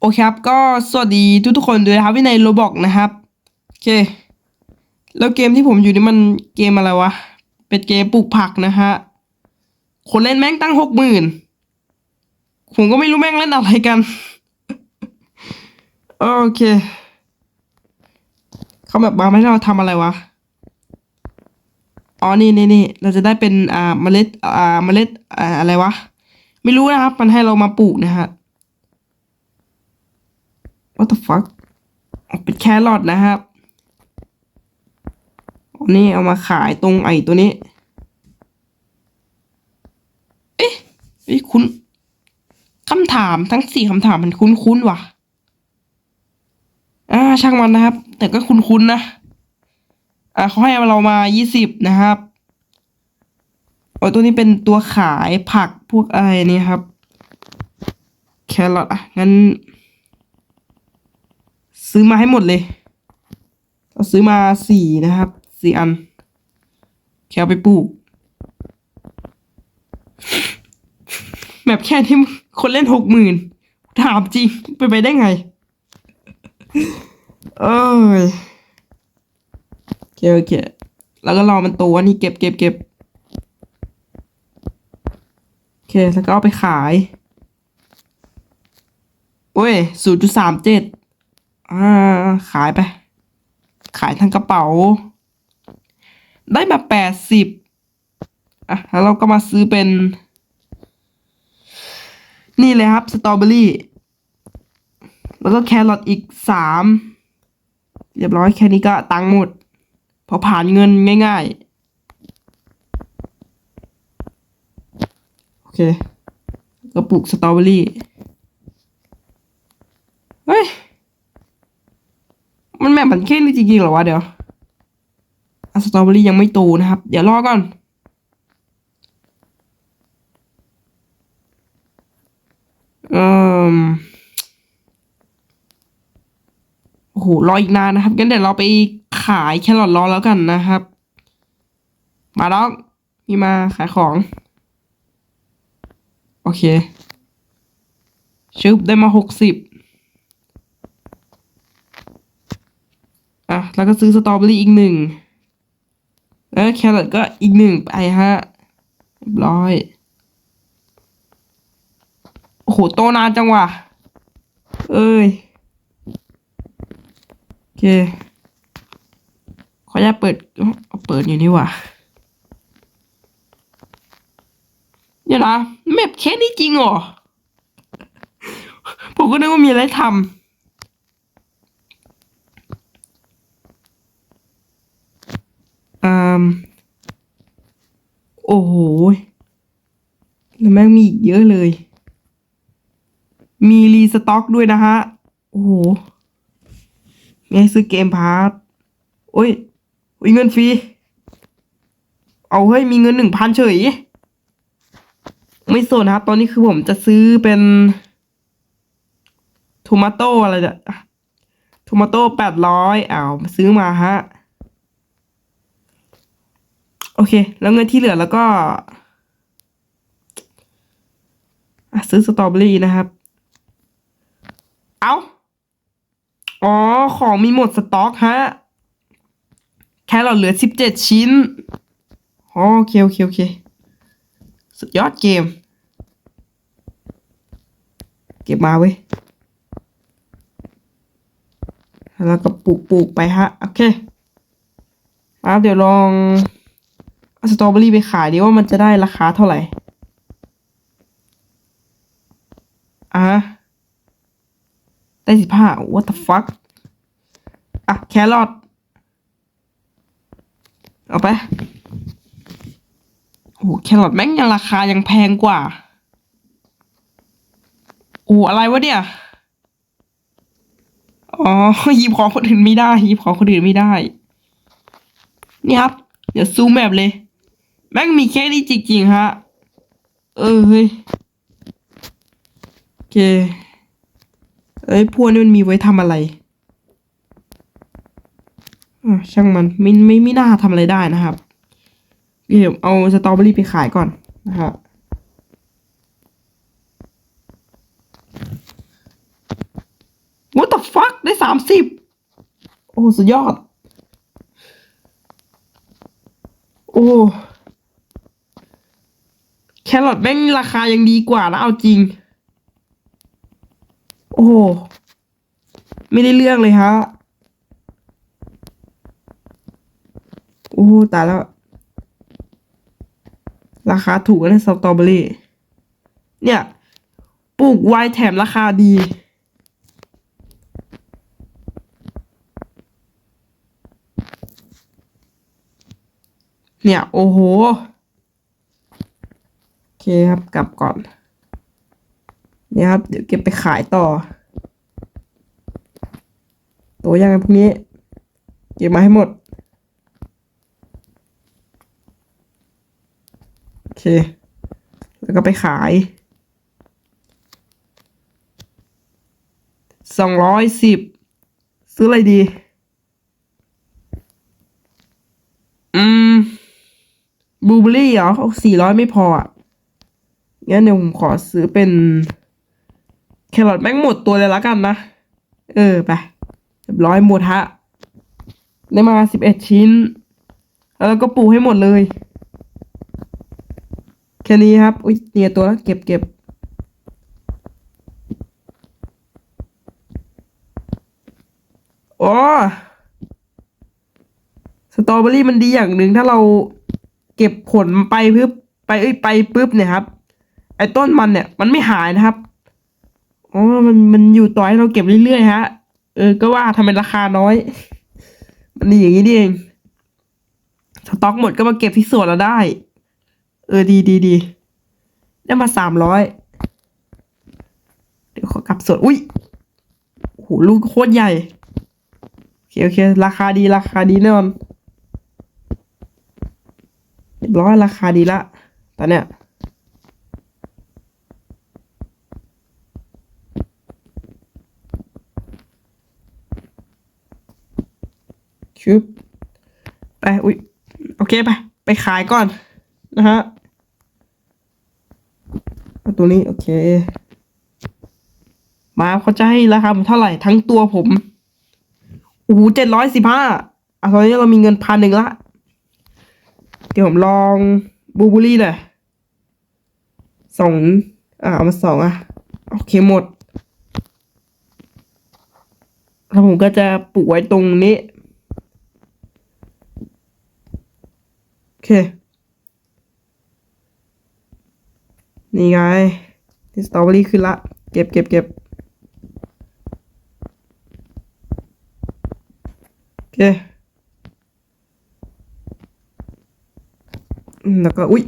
โอเคครับ ก็สวัสดีทุกทุกๆคนด้วยนะครับวินัยโรบอกนะครับโอเค แล้วเกมที่ผมอยู่นี่มันเกมอะไรวะ เป็นเกมปลูกผักนะฮะ คนเล่นแม่งตั้งหกหมื่นผมก็ไม่รู้แม่งเล่นอะไรกัน โอเค เขาแบบมาให้เราทำอะไรวะ อ๋อ นี่นี่นี่เราจะได้เป็นอ่าเมล็ดอ่าเมล็ดอ่าอะไรวะ ไม่รู้นะครับ มันให้เรามาปลูกนะฮะ what the fuck อ๋อเป็นแครอทนะครับอันนี้เอามาขายตรงไอ้ตัวนี้ เอ๊ะเอ๊ะคุณคำถามทั้งสี่คำถามมันคุ้นๆว่ะ อ่าช่างมันนะครับ แต่ก็คุ้นๆนะ อ่าเขาให้เรามายี่สิบนะครับโอ้ตัวนี้เป็นตัวขายผักพวกอะไรนี่ครับ แครอทอะงั้น ซื้อมาให้หมดเลย เราซื้อมาสี่นะครับสี่อันแค่ไปปลูกแบบแค่ที่คนเล่นหกหมื่นถามจริงไปไปได้ไง เอ้ยโอเคโอเคแล้วก็รอมันโตอันนี้เก็บเก็บเก็บโอเค แล้วก็เอาไปขาย โอ้ยศูนย์จุดสามเจ็ด อ่าขายไป ขายทั้งกระเป๋า ได้มาแปดสิบอะแล้วเราก็มาซื้อเป็น นี่เลยครับสตรอเบอรี่ แล้วก็แครอทอีกสามเรียบร้อยแค่นี้ก็ตังค์หมด พอผ่านเงินง่าย ๆ โอเค ก็ปลูกสตรอเบอรี่ เฮ้ย มันแบบมันแค่นี้จริงๆเหรอวะเดี๋ยวอสตรอเบอรี่ยังไม่โตนะครับ เดี๋ยวรอก่อนอ่อโอ้โหรออีกนานนะครับงั้นเดี๋ยวเราไปขายแครอทรอแล้วกันนะครับ มาดอกมีมาขายของ โอเคชึบได้มาหกสิบ อะแล้วก็ซื้อสตรอเบอรี่อีกหนึ่งแล้วแครอทก็อีกหนึ่งไปฮะเรียบร้อย โอ้โห โตนานจังวะเอ้ย โอเค ขออนุญาตเปิด เปิดอยู่นี่ว่ะเดี๋ยวนะแมปแค่นี้จริงเหรอ ผมก็นึกว่ามีอะไรทำ อืม โอ้โหแล้วแม่งมีอีกเยอะเลย มีรีสต็อกด้วยนะฮะ โอ้โหมีให้ซื้อเกมพาร์ทโอ้ยโอ้ยเงินฟรี เอาเฮ้ย มีเงินหนึ่งพันเฉย ไม่สนนะครับ ตอนนี้คือผมจะซื้อเป็นทูมาโต้อะไรเนี่ยทูมาโต้แปดร้อยอ้าวซื้อมาฮะ โอเค แล้วเงินที่เหลือแล้วก็อซื้อสตรอเบอรี่นะครับ เอาอ๋อ ของมีหมดสต็อกฮะ แค่เราเหลือสิบเจ็ดชิ้น โอเค โอเค โอเค สุดยอดเกม เก็บมาเว้ย แล้วก็ปลูกปลูกไปฮะ โอเคอะเดี๋ยวลอง สตรอเบอรี่ไปขายดีว่ามันจะได้ราคาเท่าไหร่อะได้สิบห้า what the fuck อะ แครอทเอาไปโอ้แครอทแม่งยังราคายังแพงกว่า โอ้อะไรวะเนี่ย อ๋อหยิบของคนอื่นไม่ได้หยิบของคนอื่นไม่ได้ นี่ครับ เดี๋ยวซูมแบบเลย แม่งมีแค่นี้จริงๆฮะ เออเฮ้ยโอเคเอ้ยพวกนี้มันมีไว้ทำอะไรอะช่างมันไม่ไม่ไม่น่าทำอะไรได้นะครับเดี๋ยวเอาสตรอเบอรี่ไปขายก่อนนะครับได้สามสิบโอ้ สุดยอด โอ้ รอทแม่งราคายังดีกว่านะเอาจริง โอ้โหไม่ได้เรื่องเลยฮะ โอ้ตายแล้ว ราคาถูกนะสตรอเบอรี่ เนี่ยปลูกไวแถมราคาดี เนี่ย โอ้โห คครับกลับก่อนเนี่ยครับ เดี๋ยวเก็บไปขายต่อ ตัวยังไงพวกนี้ เก็บมาให้หมด โอเค แล้วก็ไปขายสองร้อยสิบซื้ออะไรดี อืมบลูเบอรี่เหรอสี่ร้อยไม่พออะ งั้นเดี๋ยวผมขอซื้อเป็นแครอทแม่งหมดตัวเลยละกันนะ เออไปเรียบร้อยหมดฮะได้มาสิบเอ็ดชิ้น แล้วก็ปูให้หมดเลย แค่นี้ครับ อุ้ยเนี่ยตัวแล้วเก็บเก็บโอ้สตรอเบอรี่มันดีอย่างหนึ่งถ้าเราเก็บผลไปปึ๊บไปเอ้ยไปปุ๊บเนี่ยครับ ไอ้ต้นมันเนี่ย มันไม่หายนะครับอ๋อมันมันอยู่ต่อให้เราเก็บเรื่อยๆฮะ เออ ก็ว่าทำไมราคาน้อย มันดีอย่างนี้นี่เองสต็อกหมดก็มาเก็บที่สวนเราได้ เออดีดีดีได้มาสามร้อยเดี๋ยวขอกลับสวนอุ้ยโหลูกโคตรใหญ่โอเคโอเค ราคาดีราคาดีแน่นอนเรียบร้อยราคาดีละตอนเนี้ย ชึบไปอุ้ยโอเคไป ไปขายก่อน นะฮะตัวนี้ โอเค มาเขาจะให้ราคาผมเท่าไหร่ทั้งตัวผมโอ้โหเจ็ดร้อยสิบห้าอะตอนนี้เรามีเงินพันหนึ่งละ เดี๋ยวผมลองบูบูรี่หน่อยสองอะเอามาสองอะ โอเคหมดแล้วผมก็จะปลูกไว้ตรงนี้ โอ เค นี่ไงนี่สตรอเบอรี่ขึ้นละ เก็บเก็บเก็บโอเค แล้วก็ อุ๊ย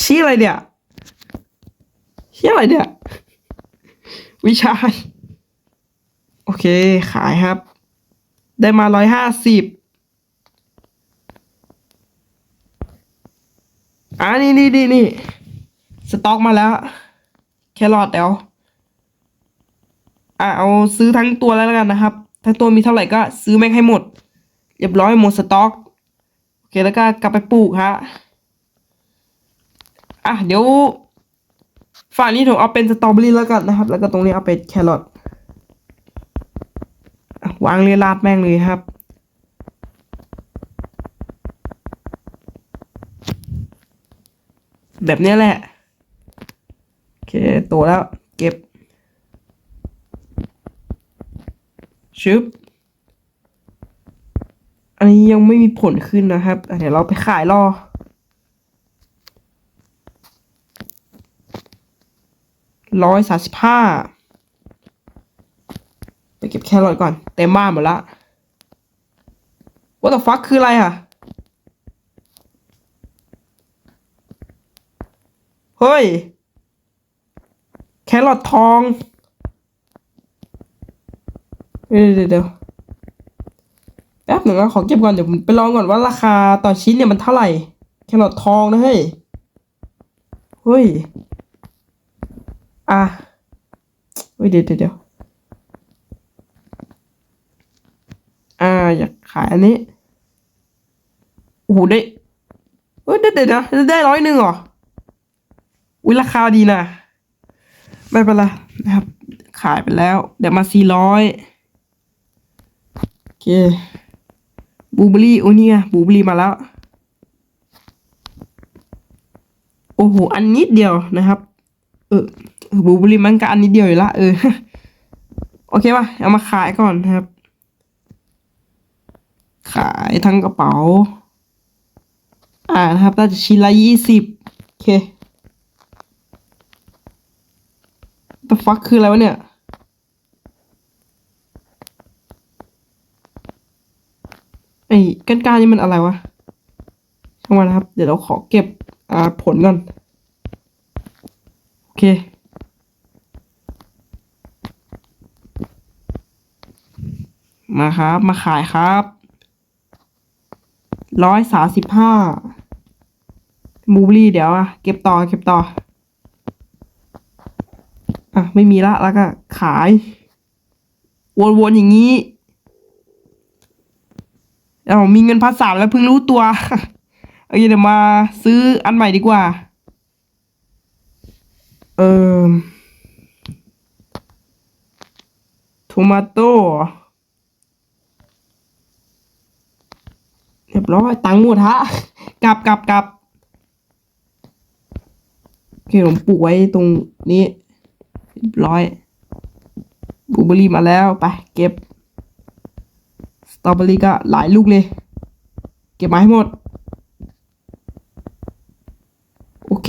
ชี้อะไรเนี่ยชี้อะไรเนี่ย วิชายโอเค ขายครับ ได้มาร้อยห้าสิบ อ่านี่นี่นี่นี่สต็อกมาแล้ว แครอทเดี๋ยวอะเอาซื้อทั้งตัวแล้วกันนะครับถ้าตัวมีเท่าไหร่ก็ซื้อแม่งให้หมด เรียบร้อยหมดสต็อกโอเคแล้วก็กลับไปปลูกฮะอะเดี๋ยวฝั่งนี้ผมเอาเป็นสตรอเบอรี่แล้วกันนะครับ แล้วก็ตรงนี้เอาเป็นแครอทวางเรียราดแม่งเลยครับ แบบนี้แหละ โอเคโตแล้วเก็บ ชึบ อันนี้ยังไม่มีผลขึ้นนะครับ เดี๋ยวเราไปขายรอ ร้อยสาสิบห้า ไปเก็บแครอทก่อน เต็มบ้านหมดละ What the fuck คืออะไรอะ เฮ้ย แครอททองเดี๋ยวเดี๋ยวเดี๋ยวแป๊บหนึ่งนะขอเก็บก่อนเดี๋ยวผมไปลองก่อนว่าราคาต่อชิ้นเนี่ยมันเท่าไหร่ แครอททองนะเฮ้ย เฮ้ย อะเฮ้ยเดี๋ยวเดี๋ยวอ่าอยากขายอันนี้ โอ้โหได้เฮ้ยเดี๋ยวเดี๋ยวเดี๋ยวได้ร้อยหนึ่งเหรอ อุ้ยราคาดีนะ ไม่เป็นไรนะครับ ขายไปแล้ว เดี๋ยวมาสี่ร้อยเคบูเบอรี่โอ้นี่ไงบูเบอรี่มาแล้ว โอ้โห อันนิดเดียวนะครับ เออบูเบอรี่มันก็อันนิดเดียวอยู่ละเออ โอเคป่ะ เอามาขายก่อนนะครับ ขายทั้งกระเป๋า อ่านะครับน่าจะชิ้นละยี่สิบโอเค the fuck คืออะไรวะเนี่ย ไอ้ก้านก้านี่มันอะไรวะช่างมันนะครับ เดี๋ยวเราขอเก็บอ่าผลก่อน โอเคมาครับ มาขายครับ ร้อยสาสิบห้ามูบลี่เดี๋ยวอะเก็บต่อ เก็บต่อ ไม่มีละแล้วก็ขาย วนๆอย่างนี้เอามีเงินพันสามแล้วเพิ่งรู้ตัวโอเคเดี๋ยวมาซื้ออันใหม่ดีกว่า เอ่อโทมาโต้เรียบร้อยตังค์หมดฮะกลับกลับกลับโอเคผมปลูกไว้ตรงนี้ รียบร้อยบลูเบอรี่มาแล้วไปเก็บสตรอเบอรี่ก็หลายลูกเลย เก็บมาให้หมด โอเค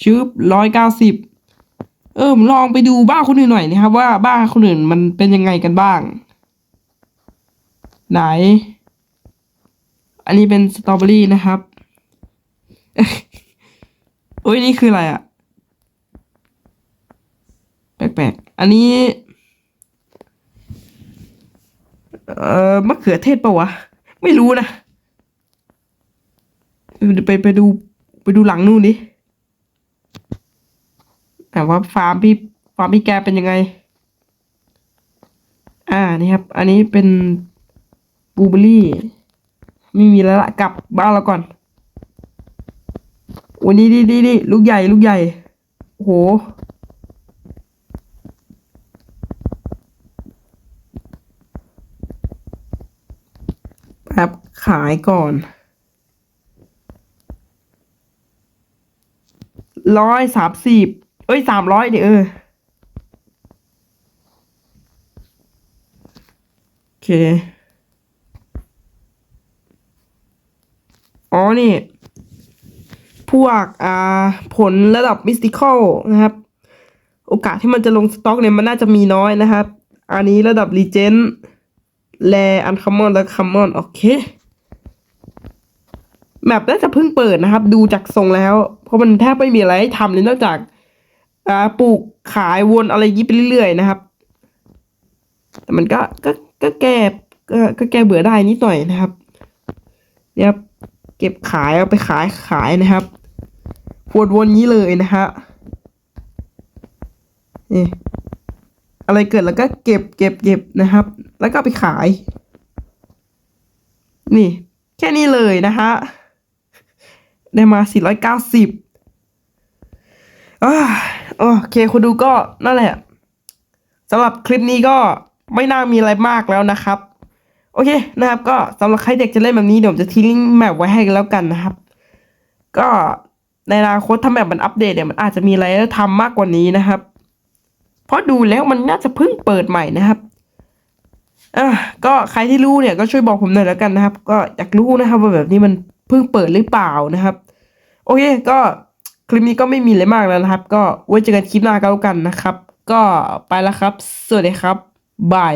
ชืบร้อยเก้าสิบเออมลองไปดูบ้านคนอื่นหน่อยนะครับ ว่าบ้านคนอื่นมันเป็นยังไงกันบ้าง ไหน อันนี้เป็นสตรอเบอรี่นะครับ โอ้ยนี่คืออะไรอะแปลกๆ อันนี้ เอ่อมะเขือเทศปะวะ ไม่รู้นะ ไปไปดูไปดูหลังนู่นดิแต่ว่าฟาร์มพี่ฟาร์มพี่แกเป็นยังไง อ่านี่ครับ อันนี้เป็นบูเบอร์รี่ ไม่มีแล้วละกลับบ้านเราก่อน วันนี้ดีดีดีลูกใหญ่ลูกใหญ่โหแบบขายก่อนร้อยสามสิบเอ้ยสามร้อยดิเออโอเค อ๋อนี่ พวกอ่าผลระดับมิสติคอลนะครับ โอกาสที่มันจะลงสต็อกเนี่ยมันน่าจะมีน้อยนะครับ อันนี้ระดับรีเจนแลอันคัมมอนและคัมมอนโอเคแมปน่าจะเพิ่งเปิดนะครับ ดูจากทรงแล้ว เพราะมันแทบไม่มีอะไรให้ทำเลยนอกจากอ่าปลูกขายวนอะไรยิบไปเรื่อยๆนะครับ แต่มันก็ก็ก็แก้ก็ก็แก้เบื่อได้นิดหน่อยนะครับเนี่ยครับ เก็บขายเอาไปขายขายนะครับวนๆนี้เลยนะฮะนี่อะไรเกิดแล้วก็เก็บเก็บเก็บนะครับ แล้วก็ไปขาย นี่ แค่นี้เลยนะฮะได้มา 490อ่าโอเคคุณดูก็นั่นแหละสำหรับคลิปนี้ก็ไม่น่ามีอะไรมากแล้วนะครับ โอเคนะครับ ก็สำหรับใครเด็กจะเล่นแบบนี้เดี๋ยวผมจะทิ้งลิงก์แมปไว้ให้กันแล้วกันนะครับ ก็ในอนาคตถ้าแมปมันอัปเดตเนี่ยมันอาจจะมีอะไรทำมากกว่านี้นะครับ เพราะดูแล้วมันน่าจะเพิ่งเปิดใหม่นะครับอะก็ใครที่รู้เนี่ยก็ช่วยบอกผมหน่อยแล้วกันนะครับ ก็อยากรู้นะครับว่าแบบนี้มันเพิ่งเปิดหรือเปล่านะครับ โอเคก็คลิปนี้ก็ไม่มีอะไรมากแล้วนะครับ ก็ไว้เจอกันคลิปหน้าก็แล้วกันนะครับ ก็ไปแล้วครับ สวัสดีครับบาย